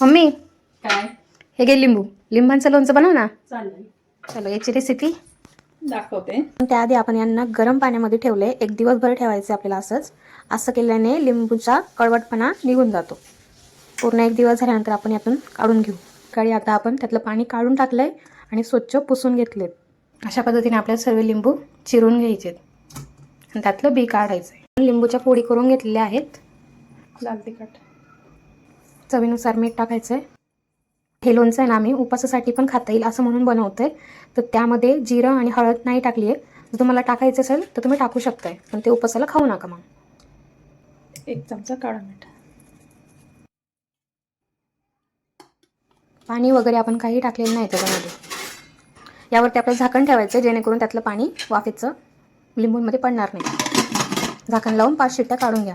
Mummy काय? हे घे लिंबू. लिंबांचं लोणचं बनव ना. चालेल. चलो याची रेसिपी दाखवते. त्याआधी आपण यांना गरम पाण्यामध्ये ठेवले. एक दिवसभर ठेवायचे आपल्याला असंच. असं केल्याने लिंबूचा कडवटपणा निघून जातो. पूर्ण एक दिवस झाल्यानंतर आपण यातून काढून घेऊ. काळी आता आपण त्यातलं पाणी काढून टाकलंय आणि स्वच्छ पुसून घेतलेत अशा पद्धतीने आपल्याला सर्व लिंबू चिरून घ्यायचे आणि त्यातलं बी काढायचं आहे लिंबूच्या फोडी करून घेतलेल्या आहेत. लाल तिखट चवीनुसार मीठ टाकायचं आहे हे लोणचं आहे ना आम्ही उपासासाठी पण खाता येईल असं म्हणून बनवतं आहे तर त्यामध्ये जिरं आणि हळद नाही टाकली आहे जर तुम्हाला टाकायचं असेल तर तुम्ही टाकू शकताय. पण ते उपासाला खाऊ नका मग. एक चमचा काळा मीठ. पाणी वगैरे आपण काही टाकलेलं नाही त्याच्यामध्ये. यावरती आपलं झाकण ठेवायचं जेणेकरून त्यातलं पाणी वाफेचं लिंबूंमध्ये पडणार नाही. झाकण लावून पाच शिट्ट्या काढून घ्या.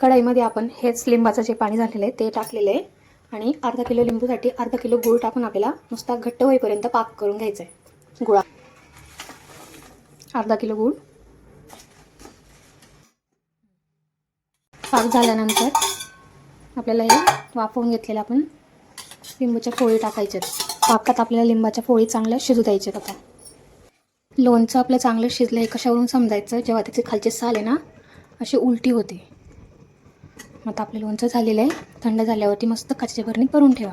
कढईमध्ये आपण हेच लिंबाचं जे पाणी झालेलं आहे ते टाकलेलं आहे. आणि अर्धा किलो लिंबूसाठी अर्धा किलो गूळ टाकून आपल्याला नुसता घट्ट होईपर्यंत पाक करून घ्यायचा आहे गुळा. अर्धा किलो गूळ. पाक झाल्यानंतर आपल्याला हे वाफवून घेतलेलं आपण लिंबूच्या फोळी टाकायच्यात पाकात आपल्याला लिंबाच्या फोळी चांगल्या शिजू द्यायच्यात आता. लोणचं आपलं चांगलं शिजलं हे कशावरून समजायचं? जेव्हा त्याचे खालचे साल आहे ना अशी उलटी होते. आता आपलं लोणचं झालेलं आहे. थंड झाल्यावरती मस्त काचेच्या भरणीत भरून ठेवा.